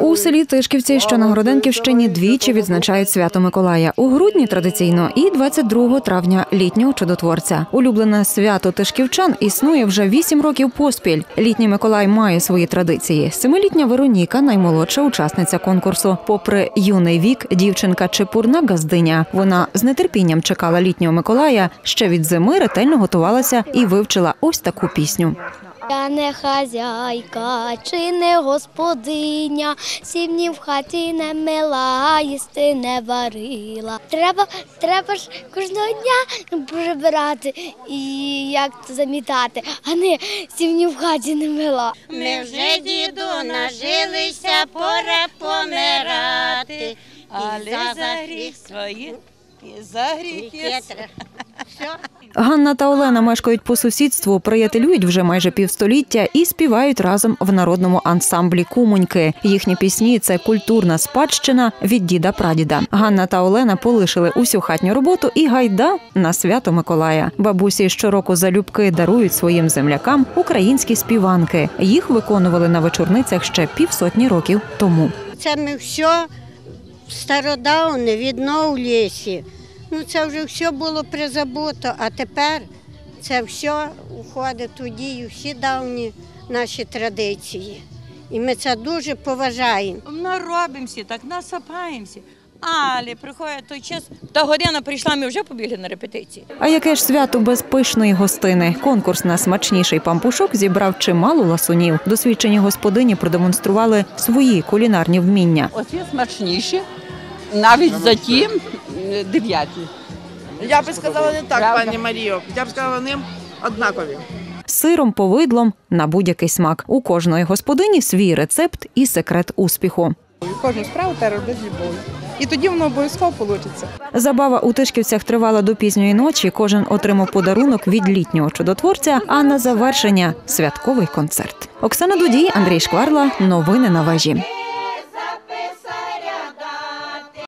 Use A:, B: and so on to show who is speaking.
A: У селі Тишківці, що на Городенківщині, двічі відзначають свято Миколая. У грудні традиційно і 22 травня літнього чудотворця. Улюблене свято тишківчан існує вже вісім років поспіль. Літній Миколай має свої традиції. Семилітня Вероніка наймолодша учасниця конкурсу. Попри юний вік, дівчинка чепурна газдиня. Вона з нетерпінням чекала літнього Миколая. Ще від зими ретельно готувалася і вивчила ось таку пісню.
B: Я не хазяйка чи не господиня, сім'ї в хаті не мила, їсти не варила. Треба, треба ж кожного дня прибирати і як то замітати, а не сім'ї в хаті не мила.
C: Ми вже діду нажилися, пора помирати.
D: Але за гріх свої, і за гріх є
A: Ганна та Олена мешкають по сусідству, приятелюють вже майже півстоліття і співають разом в народному ансамблі Кумоньки. Їхні пісні це культурна спадщина від діда прадіда. Ганна та Олена полишили усю хатню роботу і гайда на свято Миколая. Бабусі щороку залюбки дарують своїм землякам українські співанки. Їх виконували на вечорницях ще півсотні років тому.
C: Це ми все стародавне відновлюється. Ну це вже все було призабуто, а тепер це все уходить у дію, всі давні наші традиції. І ми це дуже поважаємо.
D: Наробимося, так насапаємося. Але приходить той час, та година прийшла, ми вже побігли на репетиції.
A: А яке ж свято без пишної гостини? Конкурс на смачніший пампушок зібрав чимало ласунів. Досвідчені господині продемонстрували свої кулінарні вміння.
E: Оці смачніші, навіть за ті дев'яті.
F: Я би сказала не так,
E: Правда.
F: пані Маріо. Я б сказала, вони однакові.
A: Сиром, повидлом на будь-який смак. У кожної господині свій рецепт і секрет успіху.
G: Кожну справу треба робити з любов'ю. І тоді воно обов'язково вийде.
A: Забава у Тишківцях тривала до пізньої ночі. Кожен отримав подарунок від літнього чудотворця. А на завершення святковий концерт. Оксана Дудій, Андрій Шкварла. Новини на вежі.